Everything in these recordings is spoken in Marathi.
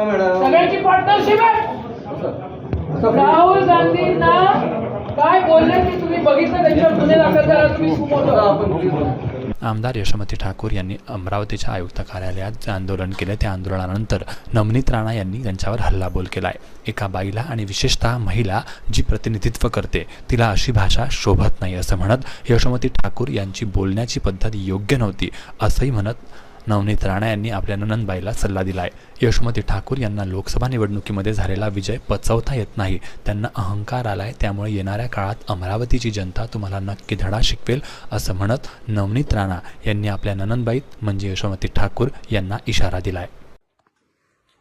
नका मॅडम? सगळ्यांची पार्टनरशिप आहे. राहुल गांधींना काय बोलले ते तुम्ही बघितलं त्यांच्यावर गुन्हे दाखल करा तुम्ही सुमोटो. आमदार यशोमती ठाकूर यांनी अमरावतीच्या आयुक्त कार्यालयात जे आंदोलन केले त्या आंदोलनानंतर नवनीत राणा यांनी त्यांच्यावर हल्लाबोल केलाय. एका बाईला आणि विशेषतः महिला जी प्रतिनिधित्व करते तिला अशी भाषा शोभत नाही असं म्हणत यशोमती ठाकूर यांची बोलण्याची पद्धत योग्य नव्हती असंही म्हणत नवनीत राणा यांनी आपल्या ननंदबाईला सल्ला दिलाय. यशोमती ठाकूर यांना लोकसभा निवडणुकीमध्ये झालेला विजय पचवता येत नाही. त्यांना अहंकार आलाय त्यामुळे येणाऱ्या काळात अमरावतीची जनता तुम्हाला नक्की धडा शिकवेल असं म्हणत नवनीत राणा यांनी आपल्या ननंदबाईत म्हणजे यशोमती ठाकूर यांना इशारा दिलाय.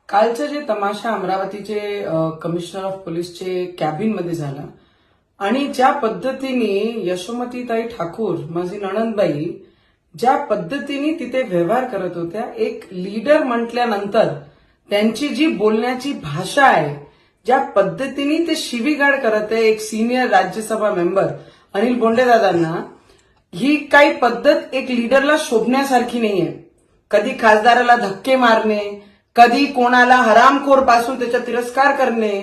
कालचं जे तमाशा अमरावतीचे कमिशनर ऑफ पोलीसचे कॅबिनमध्ये झाला आणि ज्या पद्धतीने यशोमतीताई ठाकूर माझी नणंदबाई ज्या पद्धतीने तिथे व्यवहार करत होत्या एक लीडर म्हटल्यानंतर त्यांची जी बोलण्याची भाषा आहे ज्या पद्धतीने ते शिवीगाळ करत आहे एक सिनियर राज्यसभा मेंबर अनिल बोंडेदादांना ही काही पद्धत एक लीडरला शोभण्यासारखी नाहीये. कधी खासदाराला धक्के मारणे कधी कोणाला हरामखोरपासून त्याचा तिरस्कार करणे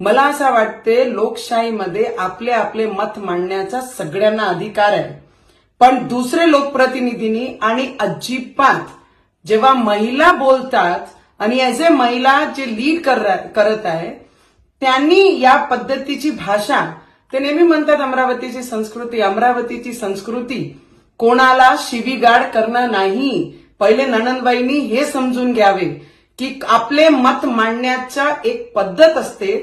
मला असं वाटते लोकशाहीमध्ये आपले आपले मत मांडण्याचा सगळ्यांना अधिकार आहे. पण दुसरे लोकप्रतिनिधींनी आणि अजिबात जेव्हा महिला बोलतात आणि ऍज ए महिला जे लीड करत आहे त्यांनी या पद्धतीची भाषा ते नेहमी म्हणतात अमरावतीची संस्कृती अमरावतीची संस्कृती कोणाला शिवीगाड करणं नाही. पहिले ननंदबाईंनी हे समजून घ्यावे की आपले मत मांडण्याच्या एक पद्धत असते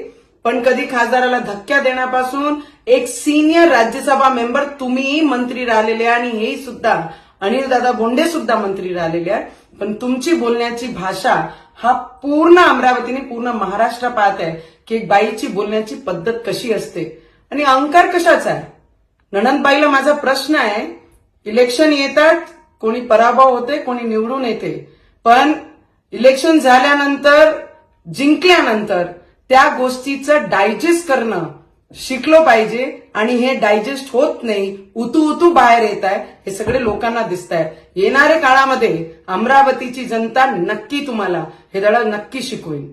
पण कधी खासदाराला धक्क्या देण्यापासून एक सिनियर राज्यसभा मेंबर तुम्हीही मंत्री राहिलेले आणि हे सुद्धा अनिल दादा बोंडे सुद्धा मंत्री राहिलेले आहे पण तुमची बोलण्याची भाषा हा पूर्ण अमरावतीने पूर्ण महाराष्ट्र पाहत आहे की एक बाईची बोलण्याची पद्धत कशी असते. आणि अहंकार कशाचा आहे? नणंदबाईला माझा प्रश्न आहे इलेक्शन येतात कोणी पराभव होते कोणी निवडून येते. पण इलेक्शन झाल्यानंतर जिंकल्यानंतर त्या गोष्टीचं डायजेस्ट करणं शिकलो पाहिजे आणि हे डायजेस्ट होत नाही उतू उतू बाहेर येत आहे हे सगळे लोकांना दिसत आहे येणाऱ्या काळामध्ये अमरावतीची जनता नक्की तुम्हाला हे धडा नक्की शिकवेल.